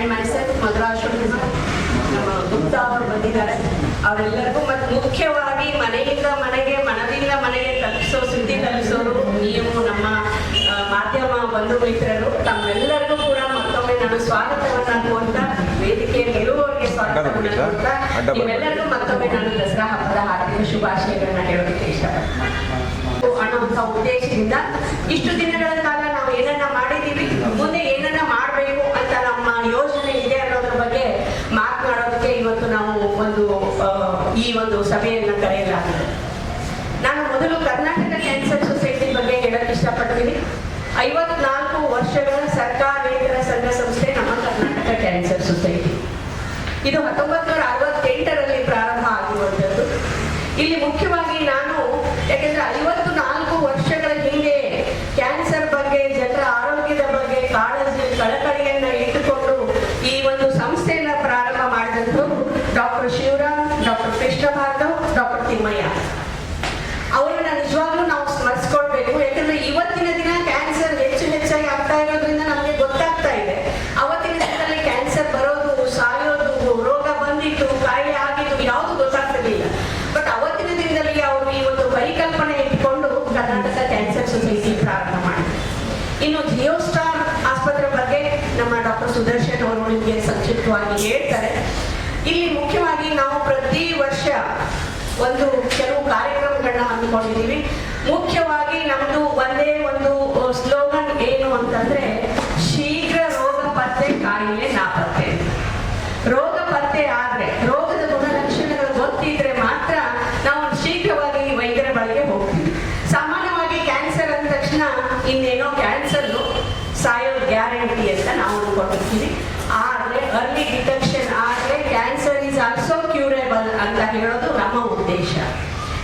And myself ಮದ್ರಾಶು ನಮ್ಮ ಗುಪ್ತಾ ಅವರು ಬಂದಿದ್ದಾರೆ. ಅವರೆಲ್ಲರಿಗೂ ಮತ್ತು ಮುಖ್ಯವಾಗಿ ಮನೆಯಿಂದ ಮನೆಗೆ ಮನದಿಂದ ಮನೆಗೆ ತಲುಪಿಸೋ ಸುದ್ದಿ ತಲುಪಿಸೋರು ನೀವು ನಮ್ಮ ಮಾಧ್ಯಮ ಬಂಧು ಮಿತ್ರರು ತಮ್ಮೆಲ್ಲರಿಗೂ ಕೂಡ ಮತ್ತೊಮ್ಮೆ ನಾನು ಸ್ವಾಗತವನ್ನು ಕೋರ್ತಾ ವೇದಿಕೆಯಲ್ಲಿ ಇರುವವರಿಗೆ ಸ್ವಾಗತವನ್ನು ಕೋರ್ತಾ. ನಿಮ್ಮೆಲ್ಲರಿಗೂ ಮತ್ತೊಮ್ಮೆ ನಾನು ದಸರಾ ಹಬ್ಬದ ಹಾರ್ದಿಕ ಶುಭಾಶಯಗಳನ್ನ ಹೇಳೋದಕ್ಕೆ ಇಷ್ಟಪಡ್ತೀನಿ. ಅನ್ನುವಂಥ ಉದ್ದೇಶದಿಂದ ಇಷ್ಟು ದಿನಗಳ ಕಾಲ ನಾವು ಏನನ್ನ ಮಾಡಿದೀವಿ ಮುಂದೆ ಏನನ್ನ ಮಾಡಬೇಕು ಅಂತ ನಮ್ಮ ಯೋಜನೆ ಇದೆ ಅನ್ನೋದ್ರ ಬಗ್ಗೆ ಮಾತನಾಡೋದಕ್ಕೆ ಇವತ್ತು ನಾವು ಒಂದು ಆ, ಈ ಒಂದು ಸಭೆಯನ್ನು ಕರೆಯಲಾಗಿದೆ. ನಾನು ಮೊದಲು ಕರ್ನಾಟಕ ಕ್ಯಾನ್ಸರ್ ಸೊಸೈಟಿ ಬಗ್ಗೆ ಹೇಳಕ್ಕೆ ಇಷ್ಟಪಡ್ತೀನಿ. ಐವತ್ನಾಲ್ಕು ವರ್ಷಗಳ ಸರ್ಕಾರೇತರ ಸಂಘ ಸಂಸ್ಥೆ ನಮ್ಮ ಕರ್ನಾಟಕ ಕ್ಯಾನ್ಸರ್ ಸೊಸೈಟಿ ಇದು ಹತ್ತೊಂಬತ್ತು ನೂರ ಅರವತ್ತೆಂಟರಲ್ಲಿ ಪ್ರಾರಂಭ ಆಗಿರುವಂಥದ್ದು ಇಲ್ಲಿ ಮುಖ್ಯವಾಗಿ ನಾನು, ಯಾಕೆಂದ್ರೆ ಐವತ್ತು ನಾಲ್ಕು ವರ್ಷಗಳ ಹಿಂದೆ ಕ್ಯಾನ್ಸರ್ ಬಗ್ಗೆ ಜನರ ಆರೋಗ್ಯದ ಬಗ್ಗೆ ಕಾಳಜಿ ಕಳಕಳಿಯನ್ನ ಇಟ್ಟುಕೊಂಡು ಈ ಒಂದು ಸಂಸ್ಥೆಯನ್ನ ಪ್ರಾರಂಭ ಮಾಡಿದಂಥದ್ದು doctor Shivaram doctor Krishna Bhargav doctor Thimmaiah ಅವರನ್ನ ನಿಜವಾಗ್ಲೂ ನಾವು ಸ್ಮರಿಸ್ಕೊಳ್ಬೇಕು ಯಾಕಂದ್ರೆ ಇವತ್ತಿನ ದಿನ ಕ್ಯಾನ್ಸರ್ ಹೆಚ್ಚು ಹೆಚ್ಚಾಗಿ ಆಗ್ತಾ ಇರೋದ್ರಿಂದ ನಮಗೆ ಗೊತ್ತಾಗ್ತಾ ಇದೆ ಅವತ್ತಿನ ದಿನದಲ್ಲಿ ಕ್ಯಾನ್ಸರ್ ಬರೋದು ಸಾಯೋದು ರೋಗ ಬಂದಿತ್ತು ಕಾಯಿಲೆ ಆಗಿತ್ತು ಯಾವುದು ಗೊತ್ತಾಗ್ತಿರ್ಲಿಲ್ಲ ಬಟ್ ಅವತ್ತಿನ ದಿನದಲ್ಲಿ ಅವರು ಈ ಒಂದು ಪರಿಕಲ್ಪನೆ ಇಟ್ಕೊಂಡು ಕರ್ನಾಟಕ ಕ್ಯಾನ್ಸರ್ ಸೊಸೈಟಿ ಪ್ರಾರಂಭ ಮಾಡಿದೆ ಇನ್ನು ಜಿಯೋ ಸ್ಟಾರ್ ಆಸ್ಪತ್ರೆ ಬಗ್ಗೆ ನಮ್ಮ ಡಾಕ್ಟರ್ ಸುದರ್ಶನ್ ಅವರು ನಿಮಗೆ ಸಂಕ್ಷಿಪ್ತವಾಗಿ ಹೇಳ್ತಾರೆ. ಇಲ್ಲಿ ಮುಖ್ಯವಾಗಿ ನಾವು ಪ್ರತಿ ವರ್ಷ ಒಂದು ಕೆಲವು ಕಾರ್ಯಕ್ರಮಗಳನ್ನ ಹಮ್ಮಿಕೊಂಡಿದ್ದೀವಿ. ಮುಖ್ಯವಾಗಿ ನಮ್ದು ಒಂದೇ ಒಂದು ಸ್ಲೋಗನ್ ಏನು ಅಂತಂದ್ರೆ ಗ್ಯಾರಂಟಿ ಅಂತ ನಾವು ಕೊಟ್ಟಿರ್ತೀವಿ. ಆದ್ರೆ ಅರ್ಲಿ ಡಿಟೆಕ್ಷನ್ ಆದ್ರೆ ಕ್ಯಾನ್ಸರ್ ಈಸ್ ಆಲ್ಸೋ ಕ್ಯೂರೇಬಲ್ ಅಂತ ಹೇಳೋದು ನಮ್ಮ ಉದ್ದೇಶ.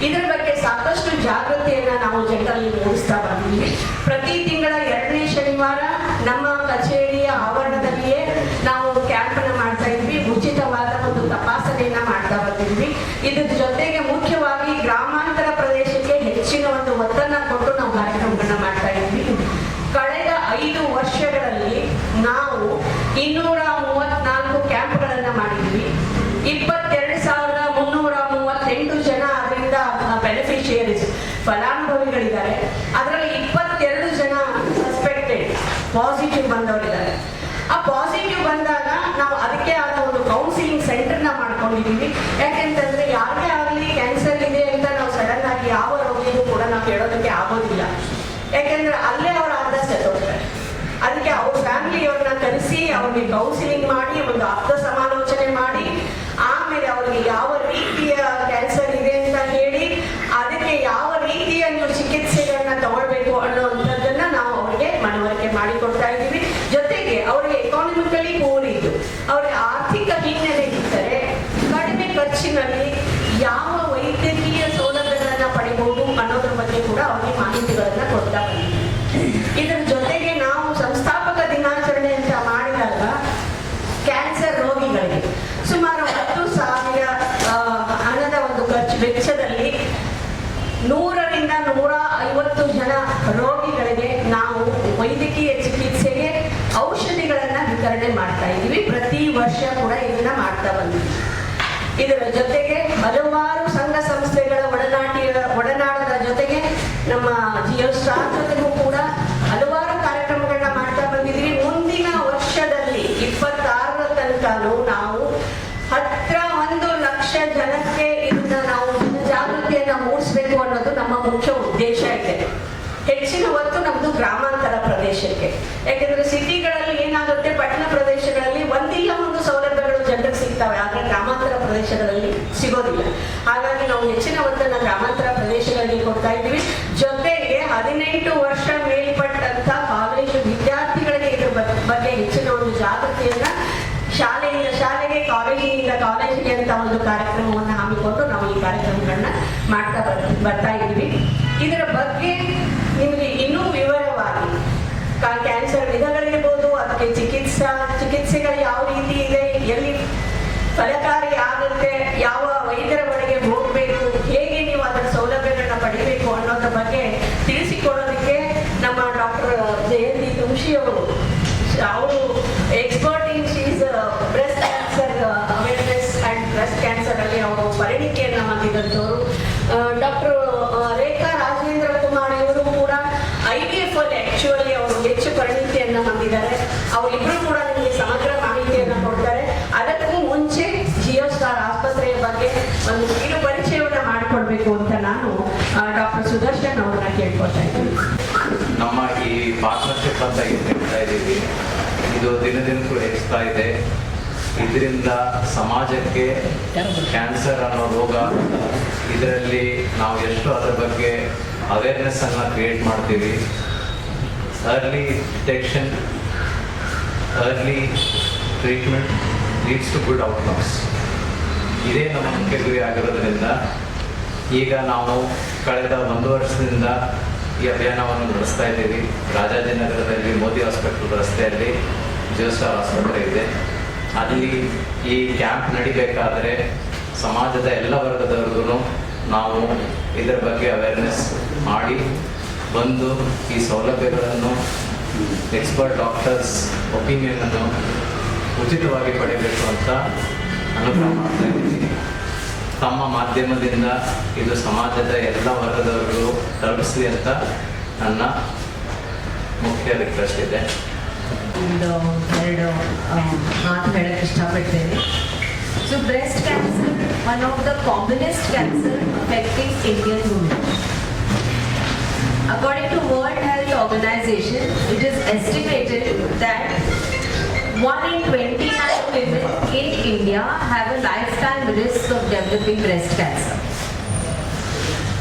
ಇದರ ಬಗ್ಗೆ ಸಾಕಷ್ಟು ಜಾಗೃತಿಯನ್ನ ನಾವು ಜನರಲ್ಲಿ ಮೂಡಿಸ್ತಾ ಬಂದಿದ್ದೀವಿ ಪ್ರತಿ ತಿಂಗಳ ಎರಡನೇ ಶನಿವಾರ ನಮ್ಮ ಕಚೇರಿಯ ಆವರಣದಲ್ಲಿಯೇ ನಾವು ಕ್ಯಾಂಪ್ ಅನ್ನ ಮಾಡ್ತಾ ಇದ್ವಿ ಉಚಿತವಾದ ಒಂದು ತಪಾಸಣೆಯನ್ನ ಮಾಡ್ತಾ ಬಂದಿದ್ವಿ ಇದ್ರ ಜೊತೆಗೆ ಮುಖ್ಯವಾಗಿ ಗ್ರಾಮಾಂತರ ಪ್ರದೇಶಕ್ಕೆ ಹೆಚ್ಚಿನ ಒಂದು ಒತ್ತನ್ನ ಕೊಟ್ಟು ನಾವು ಕಾರ್ಯಕ್ರಮಗಳನ್ನ ಮಾಡ್ತಾ ಇದ್ವಿ ಕಳೆದ ಐದು ವರ್ಷಗಳಲ್ಲಿ ನಾವು ಇನ್ನೂರ ಮೂವತ್ನಾಲ್ಕು ಕ್ಯಾಂಪ್ಗಳನ್ನ ಮಾಡಿದ್ವಿ ಇಪ್ಪತ್ತೆರಡು ಸಾವಿರದ ಮುನ್ನೂರ ಮೂವತ್ತೆಂಟು ಜನ ಅದರಿಂದ ಬೆನಿಫಿಷಿಯರೀಸ್ ಫಲಾನುಭವಿಗಳಿದ್ದಾರೆ ಅದರಲ್ಲಿ ಇಪ್ಪತ್ತೆರಡು ಜನ ಸಸ್ಪೆಕ್ಟೆಡ್ ಪಾಸಿಟಿವ್ ಬಂದವರಿದ್ದಾರೆ ಆ ಪಾಸಿಟಿವ್ ಬಂದಾಗ ನಾವು ಅದಕ್ಕೆ ಆದ ಒಂದು ಕೌನ್ಸಿಲಿಂಗ್ ಸೆಂಟರ್ನ ಮಾಡ್ಕೊಂಡಿದ್ದೀವಿ ಯಾಕೆಂತಂದ್ರೆ ಯಾರೇ ಆಗಲಿ ಕ್ಯಾನ್ಸರ್ ಇದೆ ಅಂತ ನಾವು ಸಡನ್ ಆಗಿ ಯಾವ ರೋಗಿಗೂ ಕೂಡ ನಾವು ಹೇಳೋದಕ್ಕೆ ಆಗೋದಿಲ್ಲ. ಯಾಕೆಂದ್ರೆ ಅಲ್ಲೇ ಅವ್ರ ಅರ್ಧ ಸತ್ತೋಗ್ತಾರೆ ಅದಕ್ಕೆ ಅವ್ರ ಫ್ಯಾಮಿಲಿಯವ್ರನ್ನ ಕರೆಸಿ ಅವ್ರಿಗೆ ಕೌನ್ಸಿಲಿಂಗ್ ಮಾಡಿ ಒಂದು ಆಪ್ತ ಸಮಾಲೋಚನೆ ಮಾಡಿ ಆಮೇಲೆ ಅವ್ರಿಗೆ ಯಾವ ರೀತಿಯ ಕ್ಯಾನ್ಸರ್ ಇದೆ ಅಂತ ಹೇಳಿ ಅದಕ್ಕೆ ಯಾವ ರೀತಿಯ ನೀವು ಚಿಕಿತ್ಸೆಗಳನ್ನ ತಗೊಳ್ಬೇಕು ಅನ್ನೋವಂಥದ್ದನ್ನ ನಾವು ಅವರಿಗೆ ಮನವರಿಕೆ ಮಾಡಿಕೊಡ್ತಾ ಇದ್ದೀವಿ ಜೊತೆಗೆ ಅವರಿಗೆ ಎಕಾನಮಿಕಲಿ ಪೂರ್ ಇದ್ದು ಅವರಿಗೆ ಆರ್ಥಿಕ ಹಿನ್ನೆಲೆ ಇದ್ದರೆ ಕಡಿಮೆ ಖರ್ಚಿನಲ್ಲಿ ಯಾವ ವೈದ್ಯಕೀಯ ಸೌಲಭ್ಯಗಳನ್ನ ಪಡಿಬಹುದು ಅನ್ನೋದ್ರ ಬಗ್ಗೆ ಕೂಡ ಅವರಿಗೆ ಮಾಹಿತಿಗಳನ್ನ ಕೊಡ್ತಾ ಬಂದಿದ್ದೀವಿ ಇದರ ಜೊತೆಗೆ ನಾವು ಸಂಸ್ಥಾಪಕ ದಿನಾಚರಣೆ ಅಂತ ಮಾಡಿದಾಗ ಕ್ಯಾನ್ಸರ್ ರೋಗಿಗಳಿಗೆ ಸುಮಾರು ಹತ್ತು ಸಾವಿರ ಆ, ಹಣದ ಒಂದು ಖರ್ಚು ವೆಚ್ಚದಲ್ಲಿ ನೂರರಿಂದ ನೂರ ಐವತ್ತು ಜನ ರೋಗಿಗಳಿಗೆ ನಾವು ವೈದ್ಯಕೀಯ ಚಿಕಿತ್ಸೆಗೆ ಔಷಧಿಗಳನ್ನ ವಿತರಣೆ ಮಾಡ್ತಾ ಇದ್ದೀವಿ. ಪ್ರತಿ ವರ್ಷ ಕೂಡ ಇದನ್ನ ಮಾಡ್ತಾ ಬಂದಿದ್ದೀವಿ. ಇದರ ಜೊತೆಗೆ ಹಲವಾರು ಸಂಘ ಸಂಸ್ಥೆಗಳ ಒಡನಾಟಿಯ, ಒಡನಾಡದ ಜೊತೆಗೆ ನಮ್ಮ ಜಿಯೋ ಸ್ಟಾರ್ ಜೊತೆಗೂ ಕೂಡ ಹಲವಾರು ಕಾರ್ಯಕ್ರಮಗಳನ್ನ ಮಾಡ್ತಾ ಬಂದಿದ್ದೀವಿ ಮುಂದಿನ ವರ್ಷದಲ್ಲಿ ಇಪ್ಪತ್ತಾರರ ತನಕನೂ ನಾವು ಹತ್ರ ಒಂದು ಲಕ್ಷ ಜನಕ್ಕೆ ಇದನ್ನ ನಾವು ಜಾಗೃತಿಯನ್ನ ಮೂಡಿಸ್ಬೇಕು ಅನ್ನೋದು ನಮ್ಮ ಮುಖ್ಯ ಉದ್ದೇಶ ಇದೆ ಹೆಚ್ಚಿನ ಒತ್ತು ನಮ್ದು ಗ್ರಾಮಾಂತರ ಪ್ರದೇಶಕ್ಕೆ. ಯಾಕಂದ್ರೆ ಸಿಟಿಗಳಲ್ಲಿ ಏನಾಗುತ್ತೆ, ಪಟ್ಟಣ ಪ್ರದೇಶಗಳಲ್ಲಿ ಒಂದಿಲ್ಲ ಒಂದು ಸೌಲಭ್ಯಗಳು ಜನರಿಗೆ ಸಿಗ್ತವೆ. ಆದ್ರೆ ಗ್ರಾಮಾಂತರ ಪ್ರದೇಶಗಳಲ್ಲಿ ಸಿಗೋದಿಲ್ಲ. ಹಾಗಾಗಿ ನಾವು ಹೆಚ್ಚಿನ ಒತ್ತನ್ನ ಗ್ರಾಮಾಂತರ ಪ್ರದೇಶಗಳಿಗೆ ಕೊಡ್ತಾ ಇದ್ದೀವಿ. ಜೊತೆಗೆ ಹದಿನೆಂಟು ವರ್ಷ ಮೇಲ್ಪಟ್ಟಂತ ಕಾಲೇಜು ವಿದ್ಯಾರ್ಥಿಗಳಿಗೆ ಇದ್ರ ಬಗ್ಗೆ ಹೆಚ್ಚಿನ ಒಂದು ಜಾಗೃತಿಯನ್ನ ಶಾಲೆಯಿಂದ, ಶಾಲೆಗೆ ಕಾಲೇಜಿನಿಂದ ಕಾಲೇಜಿಗೆ ಅಂತ ಒಂದು ಕಾರ್ಯಕ್ರಮವನ್ನು ಹಮ್ಮಿಕೊಂಡು ನಾವು ಈ ಕಾರ್ಯಕ್ರಮಗಳನ್ನ ಮಾಡ್ತಾ ಬರ್- ಬರ್ತಾ ಇದ್ದೀವಿ. ಇದರ ಬಗ್ಗೆ ನಿಮಗೆ ಇನ್ನೂ ವಿವರವಾಗಿ ಕ್ಯಾನ್ಸರ್ ವಿಧಗಳಿರ್ಬೋದು ಅದಕ್ಕೆ ಚಿಕಿತ್ಸಾ, ಚಿಕಿತ್ಸೆಗಳು ಯಾವ ರೀತಿ ಇದೆ, ಎಲ್ಲಿ ಫಲಕಾರಿ ಆಗುತ್ತೆ, ಯಾವ ವೈದ್ಯರ ಬಳಿಗೆ ಹೋಗಬೇಕು, ಹೇಗೆ ನೀವು ಅದರ ಸೌಲಭ್ಯಗಳನ್ನ ಪಡಿಬೇಕು ಅನ್ನೋದ್ರ ಬಗ್ಗೆ ತಿಳಿಸಿಕೊಡೋದಕ್ಕೆ ನಮ್ಮ ಡಾಕ್ಟರ್ ಜಯಂತಿ ತುಂಶಿ ಅವರು ಅವರು expert in she's breast cancer awareness and breast cancer ಅಲ್ಲಿ ಅವರು ಪರಿಣಿಕೆಯನ್ನ ಹೊಂದಿದಂಥವರು. ಡಾಕ್ಟರ್ uh, ಕೇಳ್ಕೊತಾ ಇದ್ದೀನಿ. ನಮ್ಮ ಈ ಪಾರ್ಟ್ನರ್ಶಿಪ್ ಅಂತ ಹೇಳ್ತಾ ಇದ್ದೀವಿ ಇದು ದಿನ ದಿನಕ್ಕೂ ಹೆಚ್ಚುತ್ತಾ ಇದೆ. ಇದರಿಂದ ಸಮಾಜಕ್ಕೆ ಕ್ಯಾನ್ಸರ್ ಅನ್ನೋ ರೋಗ, ಇದರಲ್ಲಿ ನಾವು ಎಷ್ಟು ಅದರ ಬಗ್ಗೆ ಅವೇರ್ನೆಸ್ ಅನ್ನ ಕ್ರಿಯೇಟ್ ಮಾಡ್ತೀವಿ. Early detection early treatment leads to good outcomes ಇದೇ ನಮ್ಮ ಮುಖ್ಯ ಗುರಿ ಆಗಿರೋದ್ರಿಂದ ಈಗ ನಾವು ಕಳೆದ ಒಂದು ವರ್ಷದಿಂದ ಈ ಅಭಿಯಾನವನ್ನು ನಡೆಸ್ತಾ ಇದ್ದೀವಿ. ರಾಜಾಜಿನಗರದಲ್ಲಿ ಮೋದಿ ಹಾಸ್ಪಿಟಲ್ ರಸ್ತೆಯಲ್ಲಿ ಜ್ಯೋಸ್ಟಾರ್ ಆಸ್ಪತ್ರೆ ಇದೆ. ಅಲ್ಲಿ ಈ ಕ್ಯಾಂಪ್ ನಡಿಬೇಕಾದರೆ ಸಮಾಜದ ಎಲ್ಲ ವರ್ಗದವ್ರಿಗೂ ನಾವು ಇದರ ಬಗ್ಗೆ ಅವೇರ್ನೆಸ್ ಮಾಡಿ ಬಂದು ಈ ಸೌಲಭ್ಯಗಳನ್ನು ಎಕ್ಸ್ಪರ್ಟ್ ಡಾಕ್ಟರ್ಸ್ ಒಪಿನಿಯನನ್ನು ಉಚಿತವಾಗಿ ಪಡೆಯಬೇಕು ಅಂತ ಅನುಗ್ರಹ ಮಾಡ್ತಾ ಇದ್ದೀನಿ ತಮ್ಮ ಮಾಧ್ಯಮದಿಂದ ಇದು ಸಮಾಜದ ಎಲ್ಲ ವರ್ಗದವರು ತಲುಪಿಸಲಿ ಅಂತ ನನ್ನ ಮುಖ್ಯ ರಿಕ್ವೆಸ್ಟ್ ಇದೆ. ಒಂದು ಎರಡು ಮಾತು ಹೇಳಕ್ಕೆ ಇಷ್ಟಪಡ್ತೇನೆ. So breast cancer one of the commonest cancer affecting Indian women According to World Health Organization, it is estimated that 1 in 29 women in India have a of developing breast cancer.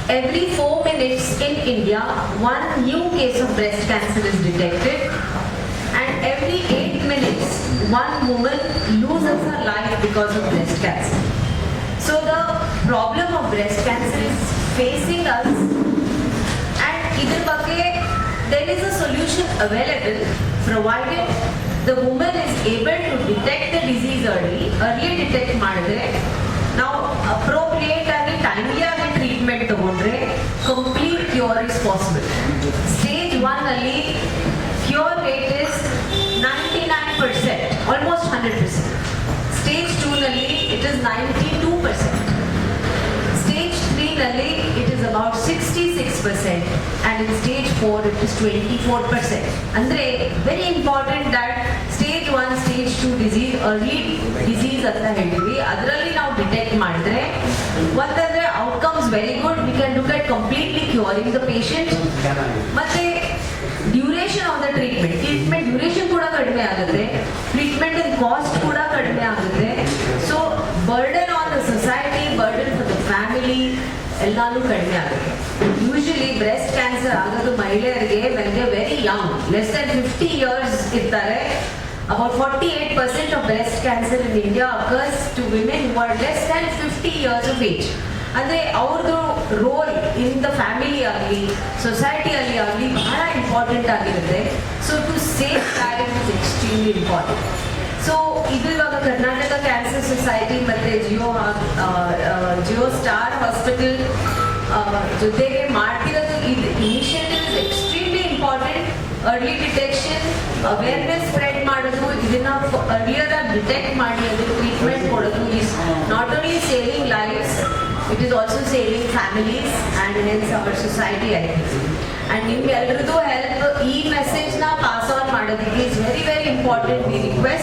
Every 4 minutes in India, one new case of breast cancer is detected and every 8 minutes, one woman loses her life because of breast cancer. So the problem of breast cancer is facing us and ಇದ್ರ ಬಗ್ಗೆ there is a solution available provided the woman is able to detect the disease early, early detect ಮಾಡಿದ್ರೆ ನಾವು treatment ತಗೊಂಡ್ರೆ complete cure is possible stage one ಅಲ್ಲಿ cure rate is ninety nine percent almost hundred percent stage ಟೂನಲ್ಲಿ it is ninety two percent stage ತ್ರೀನಲ್ಲಿ it is about sixty six percent and in stage four it is twenty four percent ಅಂದರೆ very important that stage one stage two disease early disease ಅಂತ ಹೇಳಿದ್ವಿ. ಅದರಲ್ಲಿ ನಾವು detect ಮಾಡಿದ್ರೆ ಒಂದಂದ್ರೆ outcomes very good we can look at completely curing the patient ಮತ್ತೆ duration of the treatment treatment duration ಕೂಡ ಕಡಿಮೆ ಆಗುತ್ತೆ. ಟ್ರೀಟ್ಮೆಂಟ್ ಕಾಸ್ಟ್ ಕೂಡ ಕಡಿಮೆ ಆಗುತ್ತೆ. So burden on the society burden for the family ಎಲ್ಲಾನು ಕಡಿಮೆ ಆಗುತ್ತೆ. ಯೂಶಲಿ ಬ್ರೆಸ್ಟ್ ಕ್ಯಾನ್ಸರ್ ಆಗೋದು ಮಹಿಳೆಯರಿಗೆ ನನಗೆ very young less than fifty years ಇರ್ತಾರೆ. About forty eight percent of breast cancer in India occurs to are less than fifty years of age ಅಂದ್ರೆ ಅವ್ರದ್ದು role in the family ಆಗಲಿ ಸೊಸೈಟಿಯಲ್ಲಿ ಆಗಲಿ ಬಹಳ important ಆಗಿರುತ್ತೆ. So to save time is extremely important so ಇದು ಇವಾಗ Karnataka cancer society ಮತ್ತೆ Jio Jio star hospital ಜೊತೆಗೆ ಮಾಡ್ತಿರೋದು ಇದು initiative is extremely important early detection awareness spread ಮಾಡೋದು, ಇದನ್ನ ಅರ್ಲಿಯರ್ ಆಗಿ ಡಿಟೆಕ್ಟ್ ಮಾಡಿ, ಅದಕ್ಕೆ ಟ್ರೀಟ್ಮೆಂಟ್ ಕೊಡೋದು is not only saving lives it is also saving families and hence our society I and ನಿಮ್ಗೆಲ್ರದ್ದು help ಈ ಮೆಸೇಜ್ನ ಪಾಸ್ ಆನ್ ಮಾಡೋದಕ್ಕೆ is very very important we request